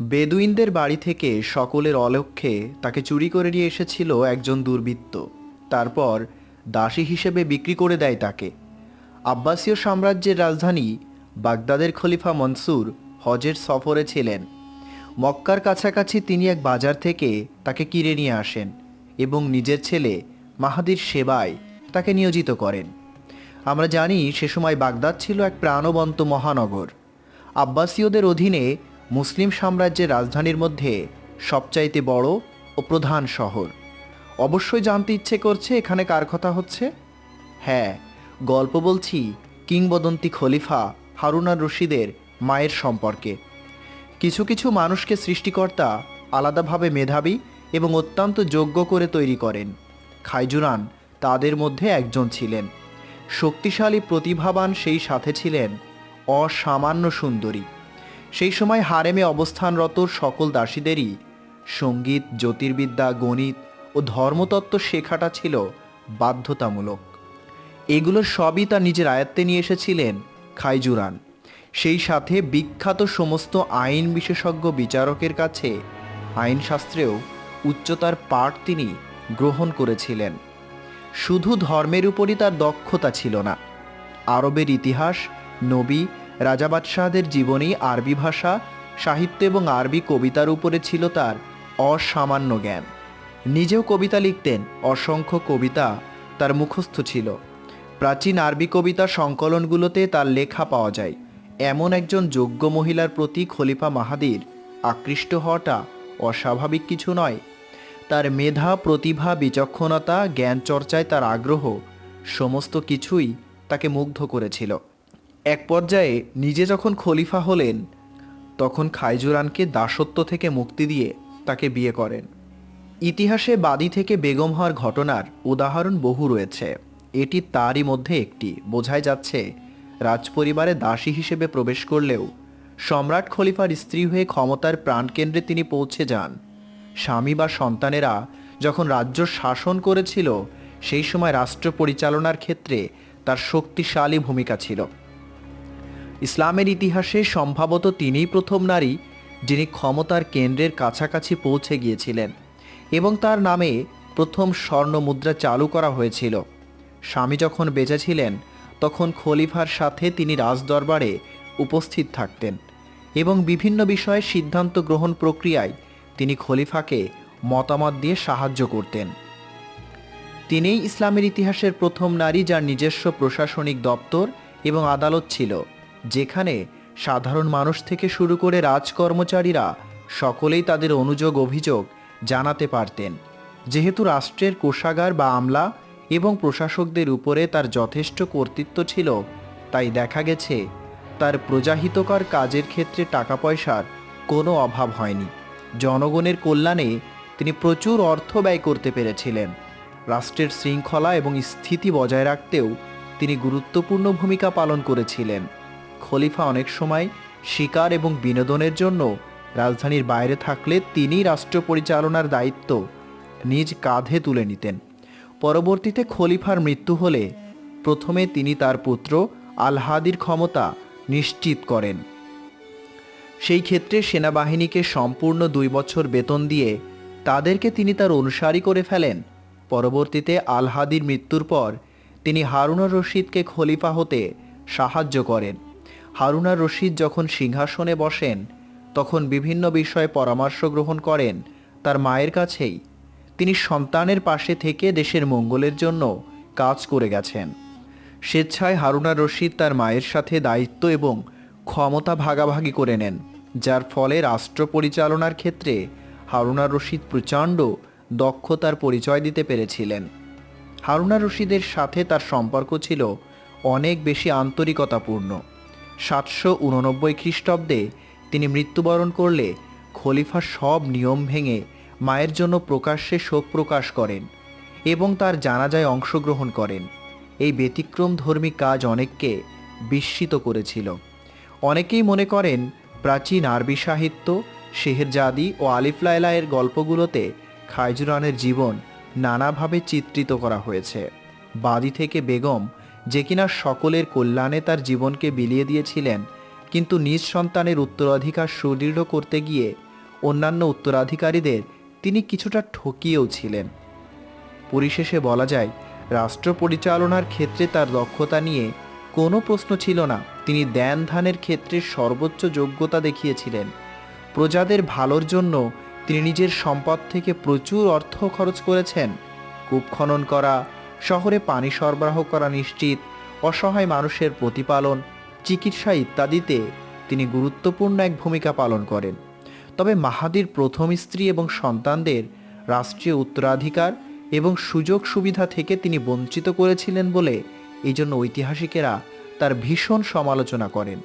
বেদুইনদের বাড়ি থেকে সকলের অলক্ষ্যে তাকে চুরি করে নিয়ে এসেছিল একজন দুর্বৃত্ত। তারপর দাসী হিসেবে বিক্রি করে দেয় তাকে। আব্বাসীয় সাম্রাজ্যের রাজধানী বাগদাদের খলিফা মনসুর হজের সফরে ছিলেন। মক্কার কাছাকাছি তিনি এক বাজার থেকে তাকে কিনে নিয়ে আসেন এবং নিজের ছেলে মাহাদির সেবায় তাকে নিয়োজিত করেন। আমরা জানি সে সময় বাগদাদ ছিল এক প্রাণবন্ত মহানগর। আব্বাসীয়দের অধীনে মুসলিম সাম্রাজ্যের রাজধানীর মধ্যে সবচাইতে বড় ও প্রধান শহর। অবশ্যই জানতে ইচ্ছে করছে এখানে কার কথা হচ্ছে? হ্যাঁ গল্প বলছি কিংবদন্তি খলিফা হারুনার রশিদের মায়ের সম্পর্কে। কিছু কিছু মানুষকে সৃষ্টিকর্তা আলাদাভাবে মেধাবী এবং অত্যন্ত যোগ্য করে তৈরি করেন। খাইজুরান তাদের মধ্যে একজন ছিলেন। শক্তিশালী, প্রতিভাবান সেই সাথে ছিলেন অসামান্য সুন্দরী। সেই সময় হারেমে অবস্থানরত সকল দাসীদেরই সংগীত, জ্যোতির্বিদ্যা, গণিত ও ধর্মতত্ত্ব শেখাটা ছিল বাধ্যতামূলক। এগুলো সবই তার নিজের আয়ত্তে নিয়ে এসেছিলেন খাইজুরান। সেই সাথে বিখ্যাত সমস্ত আইন বিশেষজ্ঞ বিচারকের কাছে আইনশাস্ত্রেও উচ্চতার পাঠ তিনি গ্রহণ করেছিলেন। শুধু ধর্মের উপরই তার দক্ষতা ছিল না। আরবের ইতিহাস, নবী রাজা বাদশাহদের জীবনী আরবি ভাষা, সাহিত্য এবং আরবি কবিতার উপরে ছিল তার অসামান্য জ্ঞান। নিজেও কবিতা লিখতেন, অসংখ্য কবিতা তার মুখস্থ ছিল। প্রাচীন আরবি কবিতা সংকলনগুলোতে তার লেখা পাওয়া যায়। এমন একজন যোগ্য মহিলার প্রতি খলিফা মাহাদির আকৃষ্ট হওয়াটা অস্বাভাবিক কিছু নয়। তার মেধা, প্রতিভা, বিচক্ষণতা জ্ঞান চর্চায় তার আগ্রহ, সমস্ত কিছুই তাকে মুগ্ধ করেছিল। এক পর্যায়ে নিজে যখন খলিফা হলেন, তখন খাইজুরানকে দাসত্ব থেকে মুক্তি দিয়ে তাকে বিয়ে করেন। ইতিহাসে বাদী থেকে বেগম হওয়ার ঘটনার উদাহরণ বহু রয়েছে। এটি তারই মধ্যে একটি। বোঝাই যাচ্ছে, রাজপরিবারে দাসী হিসেবে প্রবেশ করলেও সম্রাট খলিফার স্ত্রী হয়ে ক্ষমতার প্রাণকেন্দ্রে তিনি পৌঁছে যান। স্বামী বা সন্তানেরা যখন রাজ্য শাসন করেছিল, সেই সময় রাষ্ট্র পরিচালনার ক্ষেত্রে তার শক্তিশালী ভূমিকা ছিল। ইসলামের ইতিহাসে সম্ভবত তিনিই প্রথম নারী যিনি ক্ষমতার কেন্দ্রের কাছাকাছি পৌঁছে গিয়েছিলেন এবং তার নামে প্রথম স্বর্ণ মুদ্রা চালু করা হয়েছিল। স্বামী যখন বেঁচে ছিলেন, তখন খলিফার সাথে তিনি রাজদরবারে উপস্থিত থাকতেন এবং বিভিন্ন বিষয়ে সিদ্ধান্ত গ্রহণ প্রক্রিয়ায় তিনি খলিফাকে মতামত দিয়ে সাহায্য করতেন। তিনিই ইসলামের ইতিহাসের প্রথম নারী যার নিজস্ব প্রশাসনিক দপ্তর এবং আদালত ছিল। যেখানে সাধারণ মানুষ থেকে শুরু করে রাজকর্মচারীরা সকলেই তাদের অনুযোগ অভিযোগ জানাতে পারতেন, যেহেতু রাষ্ট্রের কোষাগার বা আমলা এবং প্রশাসকদের উপরে তার যথেষ্ট কর্তৃত্ব ছিল, তাই দেখা গেছে তার প্রজাহিতকর কাজের ক্ষেত্রে টাকা পয়সার কোনো অভাব হয়নি। জনগণের কল্যাণে তিনি প্রচুর অর্থ ব্যয় করতে পেরেছিলেন। রাষ্ট্রের শৃঙ্খলা এবং স্থিতি বজায় রাখতেও তিনি গুরুত্বপূর্ণ ভূমিকা পালন করেছিলেন। খলিফা অনেক সময় শিকার এবং বিনোদনের জন্য রাজধানীর বাইরে থাকলে তিনি রাষ্ট্র পরিচালনার দায়িত্ব নিজ কাঁধে তুলে নিতেন। পরবর্তীতে খলিফার মৃত্যু হলে প্রথমে তিনি তার পুত্র আলহাদির ক্ষমতা নিশ্চিত করেন। সেই ক্ষেত্রে সেনাবাহিনীকে সম্পূর্ণ দুই বছর বেতন দিয়ে তাদেরকে তিনি তার অনুসারী করে ফেলেন। পরবর্তীতে আলহাদির মৃত্যুর পর তিনি হারুনার রশিদকে খলিফা হতে সাহায্য করেন। হারুনার রশিদ যখন সিংহাসনে বসেন, তখন বিভিন্ন বিষয়ে পরামর্শ গ্রহণ করেন তার মায়ের কাছেই। তিনি সন্তানের পাশে থেকে দেশের মঙ্গলের জন্য কাজ করে গেছেন। স্বেচ্ছায় হারুনার রশিদ তার মায়ের সাথে দায়িত্ব এবং ক্ষমতা ভাগাভাগি করে নেন, যার ফলে রাষ্ট্র পরিচালনার ক্ষেত্রে হারুনার রশিদ প্রচণ্ড দক্ষতার পরিচয় দিতে পেরেছিলেন। হারুনা রশিদের সাথে তার সম্পর্ক ছিল অনেক বেশি আন্তরিকতাপূর্ণ। সাতশো উননব্বই খ্রিস্টাব্দে তিনি মৃত্যুবরণ করলে খলিফা সব নিয়ম ভেঙে মায়ের জন্য প্রকাশ্যে শোক প্রকাশ করেন এবং তার জানাজায় অংশগ্রহণ করেন। এই ব্যতিক্রম ধর্মী কাজ অনেককে বিস্মিত করেছিল। অনেকেই মনে করেন প্রাচীন আরবি সাহিত্য শেহরজাদি ও আলিফ লায়লা এর গল্পগুলোতে খাইজুরানের জীবন নানাভাবে চিত্রিত করা হয়েছে। বাদি থেকে বেগম যে কিনা সকলের কল্যাণে তার জীবনকে বিলিয়ে দিয়েছিলেন, কিন্তু নিজ সন্তানের উত্তরাধিকার সুদৃঢ় করতে গিয়ে অন্যান্য উত্তরাধিকারীদের তিনি কিছুটা ঠকিয়েও ছিলেন। পরিশেষে বলা যায়, রাষ্ট্র পরিচালনার ক্ষেত্রে তার দক্ষতা নিয়ে কোনো প্রশ্ন ছিল না। তিনি দেন ধানের ক্ষেত্রে সর্বোচ্চ যোগ্যতা দেখিয়েছিলেন। প্রজাদের ভালোর জন্য তিনি নিজের সম্পদ থেকে প্রচুর অর্থ খরচ করেছেন। কূপ খনন করা শহরে পানি সরবরাহ করা নিশ্চিত, অসহায় মানুষের প্রতিপালন, চিকিৎসা ইত্যাদিতে তিনি গুরুত্বপূর্ণ এক ভূমিকা পালন করেন। তবে মাহাদির প্রথম স্ত্রী এবং সন্তানদের রাষ্ট্রীয় উত্তরাধিকার এবং সুযোগ সুবিধা থেকে তিনি বঞ্চিত করেছিলেন বলে এই জন্য ঐতিহাসিকেরা তার ভীষণ সমালোচনা করেন।